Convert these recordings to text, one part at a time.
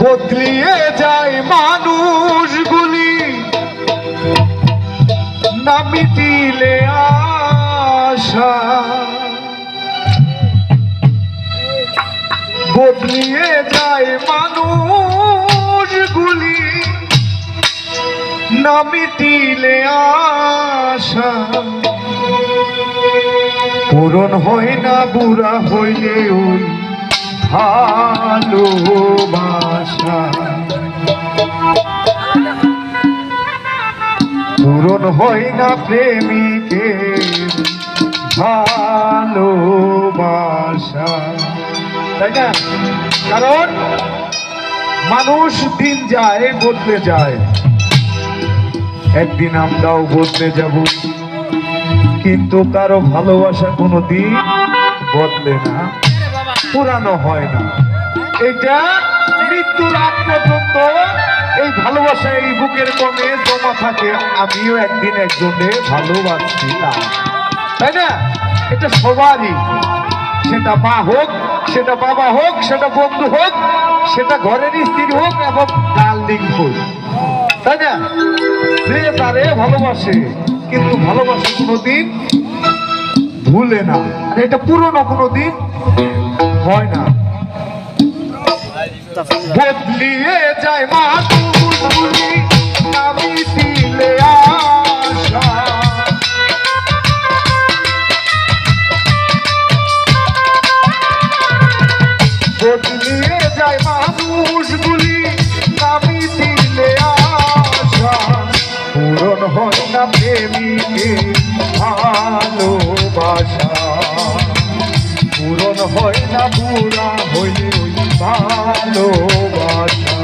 বদলিয়ে যায় মানুষগুলি না মিটিলে আশা। বদলিয়ে যায় মানুষগুলি না মিটিলে আশা। পূরণ হয় না, বুড়া হইলে ওই ভালোবাসা। পূরণ হয় না প্রেমিকে ভালোবাসা। তাই না? কারণ মানুষ দিন যায়, বদলে যায়। একদিন আমরাও বদলে যাব। কিন্তু কারও ভালোবাসা কোনো দিন বদলে না। পুরানো হয় না। এটা মৃত্যুর আগ পর্যন্ত এই ভালোবাসা এই বুকের কোণে জমা থাকে। আমিও একদিন একজনে ভালোবাসছিলাম। তাই না? এটা সবারই। সেটা মা হোক, সেটা বাবা হোক, সেটা বন্ধু হোক, সেটা ঘরের স্ত্রী হোক এবং ডার্লিং হোক। তাই না? সে তারে ভালোবাসে, কিন্তু ভালোবাসা কোনোদিন ভুলে না। আর এটা পুরনো কোনোদিন হয় না। বদলিয়ে যায় মানুষগুলি আমি দিলে হয় না প্রেমিকে ভালোবাসা। পূরণ হয় না বুড়া হইলে ভালোবাসা।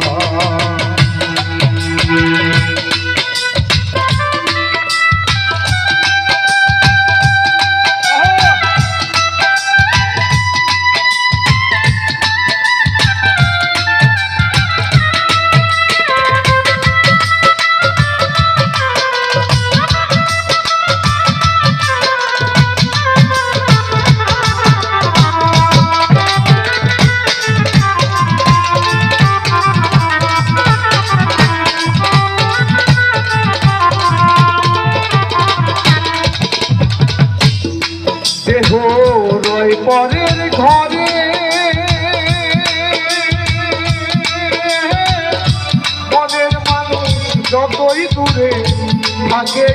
থাকে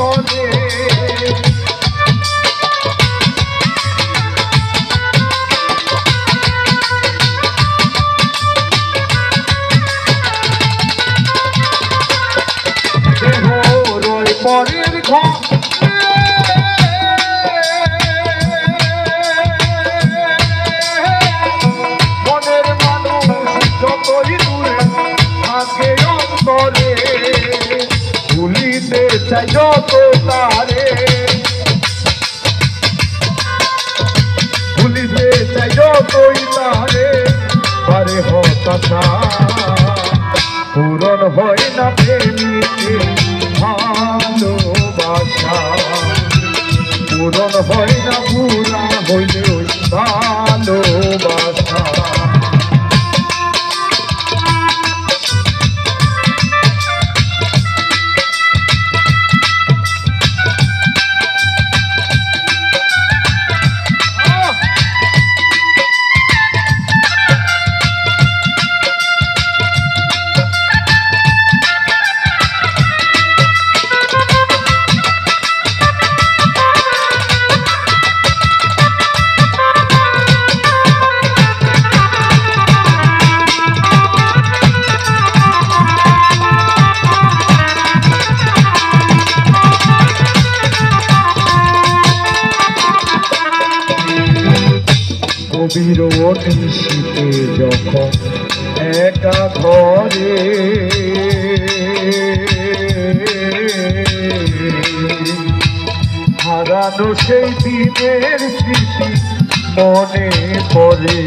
অন্তরে চাই যত তারে ভুলিতে চাই যতই তারে পারে হতাশা। পূরণ হয় না প্রেমিকে ভালোবাসা। পূরণ হয় না গভীর নিশীতে যখন একা ঘরে। হারানো সেই দিনের স্মৃতি মনে পড়ে।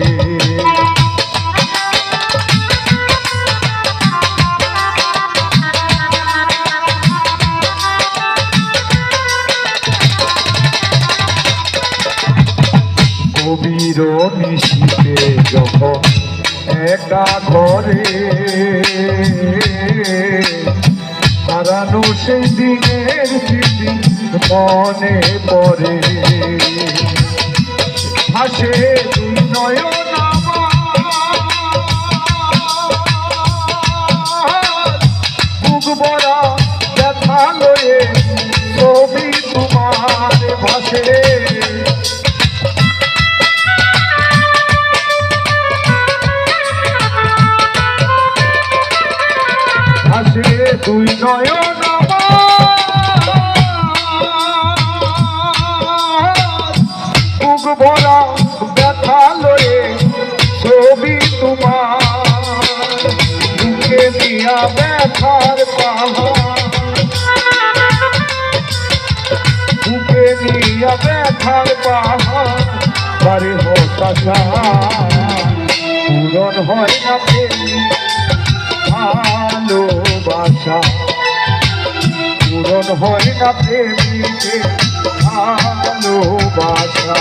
যখন ঘরে। মনে পড়ে। হাসে দুই নয়ন ব্যথা লয়ে ছবি তোমার ভাসে। ভরা ব্যথা লয়ে ছবি তোমার বুকে দিয়া ব্যথার পাহাড়। বুকে দিয়া ব্যথার পাহাড়, বাড়ি হতাশা পূরণ হয় না ভালোবাসা। পূরণ হয় না প্রেমীকে ভালোবাসা।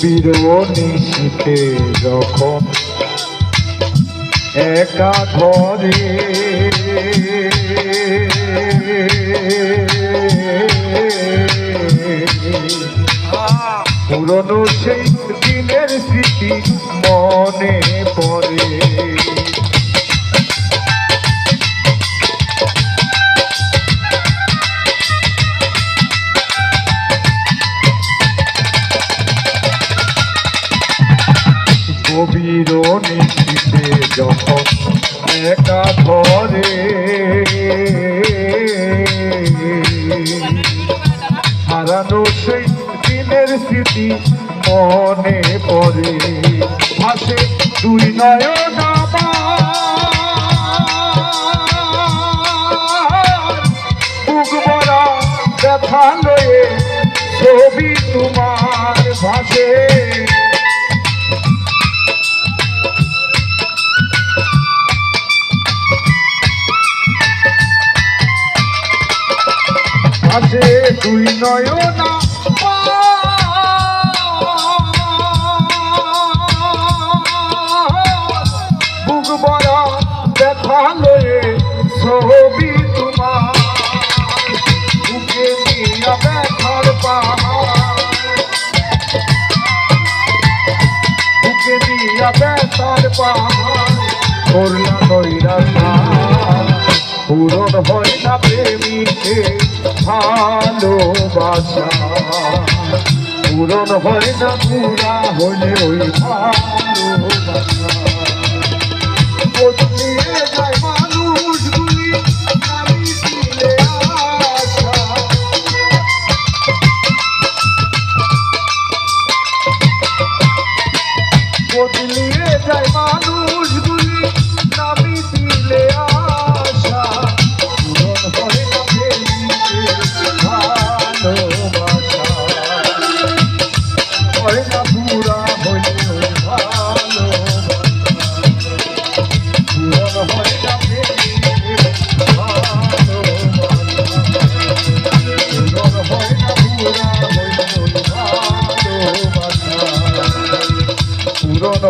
কবির নিশীতে যখন একা ঘরে পুরনো সেই দিনের স্মৃতি মনে পড়ে। একা ঘরে হারানো সেই দিনের স্মৃতি মনে পড়ে। হাসে দুই নয়ন ব্যথা লয়ে ছবি তোমার নয়না বুক বড় লয়ে ছবি তোমার। বুকে নিয়া ব্যথার বুকে নিয়া ব্যথার পাহাড়। করলা পূরণ হয় না প্রেমিকে ভালোবাসা। পূরণ হয় না পুরা হলে ওই ভালোবাসা। যায়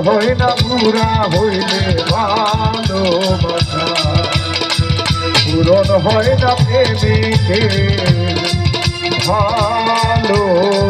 হয় না পুরা হইলে ভালোবাসা পূরণ হয় না প্রেমিকে ভালোবাসা